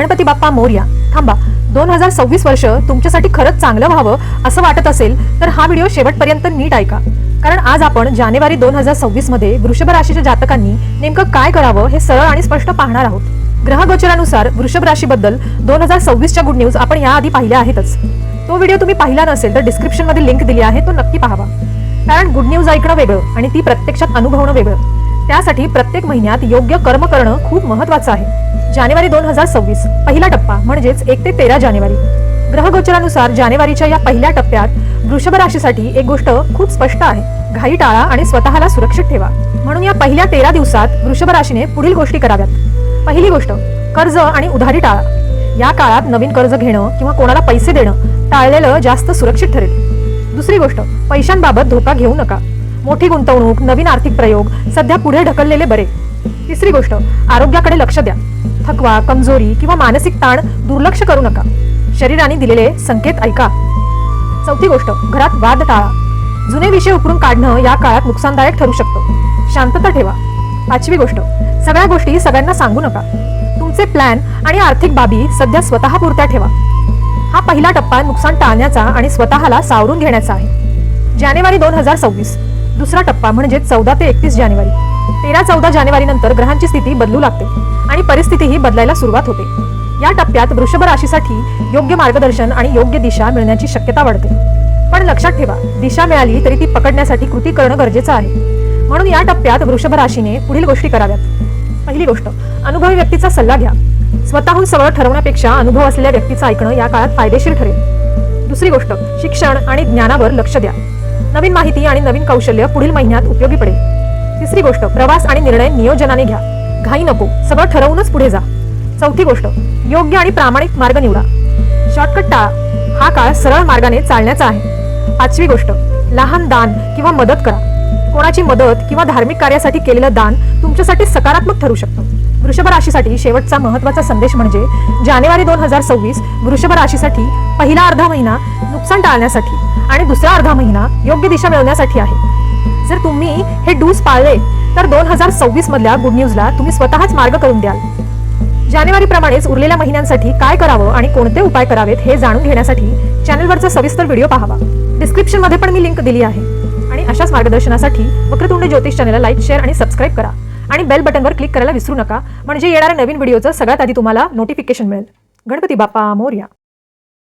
गणपती बाप्पा मोर्या. थांबा दोन हजार सव्वीस वर्ष तुमच्यासाठी खरंच चांगलं व्हावं असं वाटत असेल तर हा व्हिडिओ शेवटपर्यंत नीट ऐका. कारण आज आपण जानेवारी दोन हजार सव्वीसमध्ये वृषभ राशीच्या जातकांनी नेमकं काय करावं हे सरळ आणि स्पष्ट पाहणार आहोत. ग्रहगोचरानुसार वृषभ राशीबद्दल दोन हजार सव्वीसच्या गुड न्यूज आपण याआधी पाहिल्या आहेतच. तो व्हिडिओ तुम्ही पाहिला नसेल तर डिस्क्रिप्शनमध्ये लिंक दिली आहे तो नक्की पाहावा. कारण गुड न्यूज ऐकणं वेगळं आणि ती प्रत्यक्षात अनुभवणं वेगळं. त्यासाठी प्रत्येक महिन्यात योग्य कर्म करणं खूप महत्वाचं आहे. जानेवारी दोन हजार सव्वीस पहिला टप्पा म्हणजेच एक ते तेरा जानेवारी. ग्रहगोचरानुसार जानेवारीच्या या पहिल्या टप्प्यात वृषभ राशीसाठी एक गोष्ट खूप स्पष्ट आहे. घाई टाळा आणि स्वतःला सुरक्षित ठेवा. म्हणून या पहिल्या तेरा दिवसात वृषभ राशीने पुढील गोष्टी कराव्यात. पहिली गोष्ट कर्ज आणि उधारी टाळा. या काळात नवीन कर्ज घेणं किंवा कोणाला पैसे देणं टाळलेलं जास्त सुरक्षित ठरेल. दुसरी गोष्ट पैशांबाबत धोका घेऊ नका. मोठी गुंतवणूक नवीन आर्थिक प्रयोग सध्या पुढे ढकललेले बरे. तिसरी गोष्ट आरोग्याकडे लक्ष द्या. थकवा कमजोरी किंवा मानसिक ताण दुर्लक्ष करू नका. शरीराने दिलेले संकेत ऐका. चौथी गोष्ट घरात वाद टाळा. जुने विषय उकरून काढणं या काळात नुकसानदायक ठरू शकतं. शांतता ठेवा. पाचवी गोष्ट सगळ्या गोष्टी सगळ्यांना सांगू नका. तुमचे प्लॅन आणि आर्थिक बाबी सध्या स्वतः पुरत्या ठेवा. हा पहिला टप्पा नुकसान टाळण्याचा आणि स्वतःला सावरून घेण्याचा आहे. जानेवारी दोन हजार सव्वीस. दुसरा टप्पा म्हणजे चौदा ते एकतीस जानेवारी. तेरा चौदा जानेवारी नंतर ग्रहांची स्थिती बदलू लागते आणि परिस्थितीही बदलायला सुरुवात होते. या टप्प्यात वृषभ राशीसाठी योग्य मार्गदर्शन आणि योग्य दिशा मिळण्याची शक्यता वाढते. पण लक्षात ठेवा दिशा मिळाली तरी ती पकडण्यासाठी कृती करणं गरजेचं आहे. म्हणून या टप्प्यात वृषभ राशीने पुढील गोष्टी कराव्यात. पहिली गोष्ट अनुभवी व्यक्तीचा सल्ला घ्या. स्वतःहून सगळं ठरवण्यापेक्षा अनुभव असलेल्या व्यक्तीचं ऐकणं या काळात फायदेशीर ठरेल. दुसरी गोष्ट शिक्षण आणि ज्ञानावर लक्ष द्या. नवीन माहिती आणि नवीन कौशल्य पुढील महिन्यात उपयोगी पडेल. तिसरी गोष्ट प्रवास आणि निर्णय नियोजनाने घ्या. घाई नको सगळं ठरवूनच पुढे जा. चौथी गोष्ट योग्य आणि प्रामाणिक मार्ग निवडा. शॉर्टकट टाळा. हा काळ सरळ मार्गाने चालण्याचा आहे. पाचवी गोष्ट लहान दान किंवा मदत करा. कोणाची मदत किंवा धार्मिक कार्यासाठी केलेलं दान तुमच्यासाठी सकारात्मक ठरू शकतं. वृषभ राशीसाठी शेवटचा महत्त्वाचा संदेश म्हणजे जानेवारी दोन हजार सव्वीस वृषभ राशीसाठी पहिला अर्धा महिना नुकसान टाळण्यासाठी आणि दुसरा अर्धा महिना योग्य दिशा मिळवण्यासाठी आहे. जर तुम्ही हे डूज पाळले तर दोन हजार सव्वीस मधल्या गुड न्यूजला तुम्ही स्वतःच मार्ग करून द्याल. जानेवारी प्रमाणेच उरलेल्या महिन्यांसाठी काय करावं आणि कोणते उपाय करावेत हे जाणून घेण्यासाठी चॅनलवरचा सविस्तर व्हिडिओ पाहावा. डिस्क्रिप्शनमध्ये पण मी लिंक दिली आहे. आणि अशाच मार्गदर्शनासाठी वक्रतुंड ज्योतिष चॅनलला लाईक शेअर आणि सबस्क्राईब करा. आणि बेल बटनवर क्लिक करायला विसरू नका. म्हणजे येणाऱ्या नवीन व्हिडिओचं सगळ्यात आधी तुम्हाला नोटिफिकेशन मिळेल. गणपती बाप्पा मोर्या.